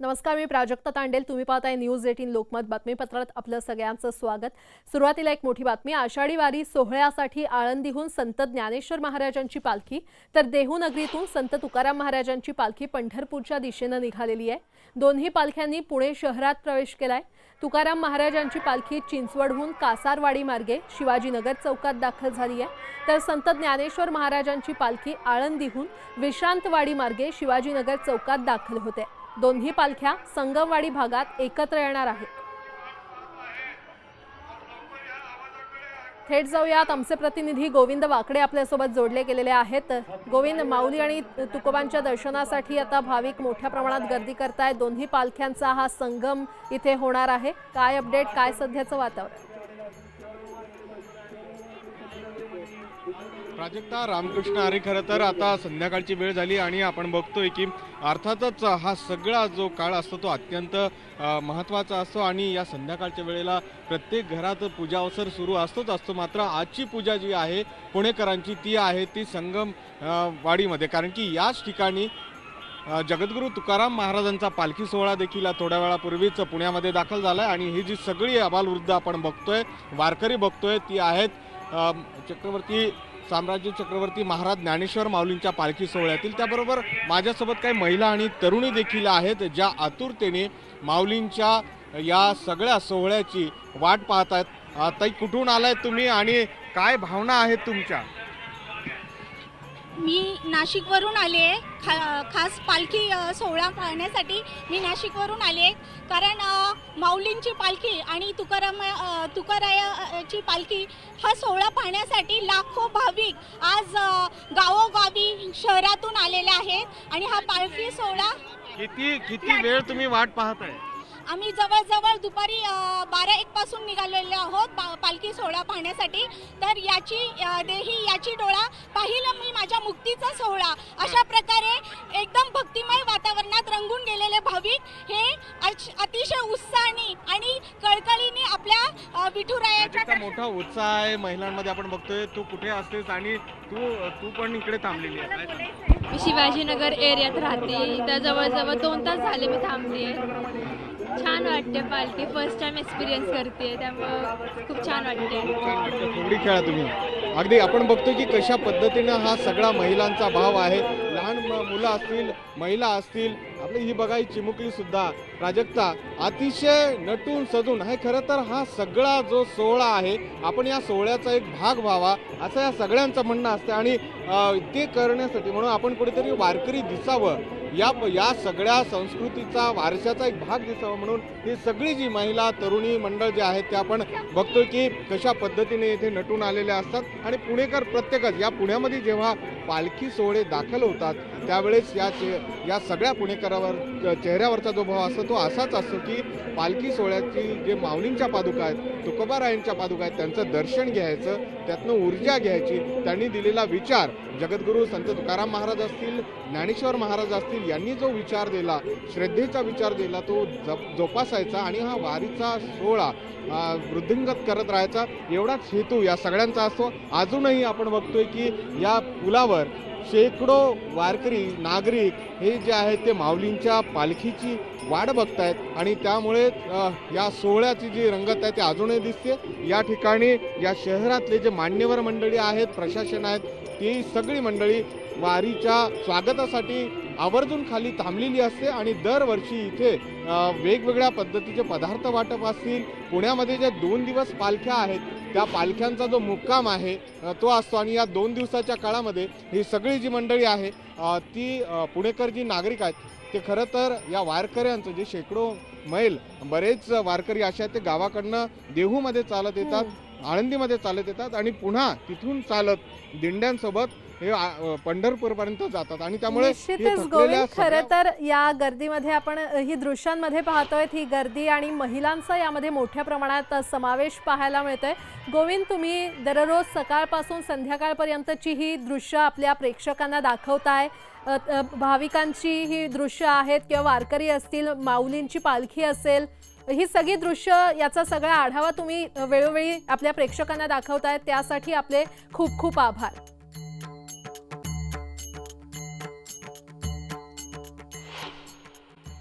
नमस्कार मी प्राजक्ता तांडेल. तुम्ही पाहताय न्यूज एटीन लोकमत बातमीपत्रात आपलं सगळ्यांचं स्वागत. सुरुवातीला एक मोठी बातमी आषाढी वारी सोहळ्यासाठी आळंदीहून संत ज्ञानेश्वर महाराजांची पालखी तर देहूनगरीतून संत तुकाराम महाराजांची पालखी पंढरपूरच्या दिशेनं निघालेली आहे. दोन्ही पालख्यांनी पुणे शहरात प्रवेश केलाय. तुकाराम महाराजांची पालखी चिंचवडहून कासारवाडी मार्गे शिवाजीनगर चौकात दाखल झाली आहे. तर संत ज्ञानेश्वर महाराजांची पालखी आळंदीहून विश्रांतवाडी मार्गे शिवाजीनगर चौकात दाखल होते. दोन्ही पालख्या संगमवाडी भागात एकत्र येणार आहेत. थेट जाऊयात. आमचे प्रतिनिधी गोविंद वाकडे आपल्यासोबत जोडले गेलेले आहेत. गोविंद माऊली आणि तुकोबांच्या दर्शनासाठी आता भाविक मोठ्या प्रमाणात गर्दी करतायत. दोन्ही पालख्यांचा हा संगम इथे होणार आहे. काय अपडेट काय सध्याचं वातावरण? प्राजक्ता रामकृष्ण अरे खरं तर आता संध्याकाळची वेळ झाली आणि आपण बघतोय की अर्थातच हा सगळा जो काळ असतो तो अत्यंत महत्त्वाचा असतो आणि या संध्याकाळच्या वेळेला प्रत्येक घरात पूजा अवसर सुरू असतोच असतो. मात्र आजची पूजा जी आहे पुणेकरांची ती आहे ती संगम वाडीमध्ये. कारण की याच ठिकाणी जगद्गुरु जगद्गुरू तुकाराम महाराजांचा पालखी सोहळा देखील थोड्या वेळापूर्वीच पुण्यामध्ये दाखल झाला आहे आणि ही जी सगळी अबालवृद्ध आपण बघतोय वारकरी बघतोय ती आहेत चक्रवर्ती साम्राज्य चक्रवर्ती महाराज ज्ञानेश्वर माऊलींच्या पालखी सोहळ्यातील त्याबरोबर माझ्यासोबत काही महिला आणि तरुणी देखील आहेत ज्या आतुरतेने माऊलींच्या या सगळ्या सोहळ्याची वाट पाहत आहेत ताई कुठून आलाय तुम्ही आणि काय भावना आहेत तुमच्या? मी नाशिकवरून आले आहे. खा खास पालखी सोहळा पाहण्यासाठी मी नाशिकवरून आले आहे. कारण माऊलींची पालखी आणि तुकाराम तुकारायाची पालखी हा सोहळा पाहण्यासाठी लाखो भाविक आज गावोगावी शहरातून आलेले आहेत. आणि हा पालखी सोहळा किती किती वेळ तुम्ही वाट पाहताय? आम्ही जवळजवळ दुपारी बारा एक पासून निघालेलो आहोत पा पालखी सोहळा पाहण्यासाठी. तर याची देही याची डोळा पाहिलं मी माझ्या मुक्तीचा सोहळा. अशा प्रकारे एकदम भक्तिमय वातावरणात रंगून गेलेले भाविक हे अतिशय उत्साहाने आणि कळकळीने आपल्या विठुरायाच्या मोठा उत्साह आहे महिलांमध्ये. आपण बघतोय तू कुठे असतेस आणि तू तू पण इकडे थांबलेली आहे? मी शिवाजीनगर एरियात राहते. इथं जवळजवळ दोन तास झाले मी थांबली. आहे छान वाटते पालखी. फर्स्ट टाइम एक्सपिरियन्स करते. त्यामुळं खूप छान वाटते. छान फुगडी खेळा तुम्ही. अगदी आपण बघतो की कशा पद्धतीनं हा सगळा महिलांचा भाव आहे. लहान म- मुलं असतील महिला असतील आपली ही बघा ही चिमुकली सुद्धा प्राजक्ता अतिशय नटून सजून हे खरं तर हा सगळा जो सोहळा आहे आपण या सोहळ्याचा एक भाग व्हावा असं या सगळ्यांचं म्हणणं असतं. आणि ते करण्यासाठी म्हणून आपण कुठेतरी वारकरी दिसावं. या या सगळ्या संस्कृतीचा वारशाचा एक भाग दिसावा म्हणून ही सगळी जी महिला तरुणी मंडळ जे आहेत ते आपण बघतोय की कशा पद्धतीने इथे नटून आलेले असतात. आणि पुणेकर प्रत्येकच या पुण्यामध्ये जेव्हा पालखी सोहळे दाखल होतात त्यावेळेस या चे या सगळ्या पुणेकरावर चेहऱ्यावरचा जो भाव असतो तो असाच असतो की पालखी सोहळ्याची जे माऊलींच्या पादुका आहेत तुकोबारायांच्या पादुका आहेत त्यांचं दर्शन घ्यायचं त्यातनं ऊर्जा घ्यायची त्यांनी दिलेला विचार. जगद्गुरू संत तुकाराम महाराज असतील ज्ञानेश्वर महाराज असतील यांनी जो विचार दिला श्रद्धेचा विचार दिला तो जप जोपासायचा आणि हा वारीचा सोहळा वृद्धिंगत करत राहायचा एवढाच हेतू या सगळ्यांचा असतो. अजूनही आपण बघतोय की या पुलावर शेकडो वारकरी नागरिक हे जे आहेत ते माऊलींच्या पालखीची वाट बघतायत आणि त्यामुळे या सोहळ्याची जी रंगत आहे ती अजूनही दिसते. या ठिकाणी या शहरातले जे मान्यवर मंडळी आहेत प्रशासन आहेत ती सगळी मंडळी वारीच्या स्वागतासाठी आवर्जून खाली थांबलेली असते आणि दरवर्षी इथे वेगवेगळ्या पद्धतीचे पदार्थ वाटप असतील. पुण्यामध्ये ज्या दोन दिवस पालख्या आहेत त्या पालख्यांचा जो मुक्काम आहे तो असतो. आणि या दोन दिवसाच्या काळामध्ये ही सगळी जी मंडळी आहे ती पुणेकर जी नागरिक आहेत ते खरं तर या वारकऱ्यांचं जे शेकडो मैल बरेच वारकरी असे आहेत ते गावाकडनं देहूमध्ये चालत येतात आळंदीमध्ये चालत येतात आणि पुन्हा तिथून चालत दिंड्यांसोबत हे पंढरपूरपर्यंत जातात आणि त्यामुळे निश्चितच गोविंद खरं तर या गर्दीमध्ये आपण ही दृश्यांमध्ये पाहतोय ही गर्दी आणि महिलांचा यामध्ये मोठ्या प्रमाणात समावेश पाहायला मिळतोय. गोविंद तुम्ही दररोज सकाळपासून संध्याकाळपर्यंतची ही दृश्य आपल्या प्रेक्षकांना दाखवताय. भाविकांची ही दृश्य आहेत किंवा वारकरी असतील माऊलींची पालखी असेल ही सगळी दृश्य याचा सगळा आढावा तुम्ही वेळोवेळी आपल्या प्रेक्षकांना दाखवताय. त्यासाठी आपले खूप खूप आभार.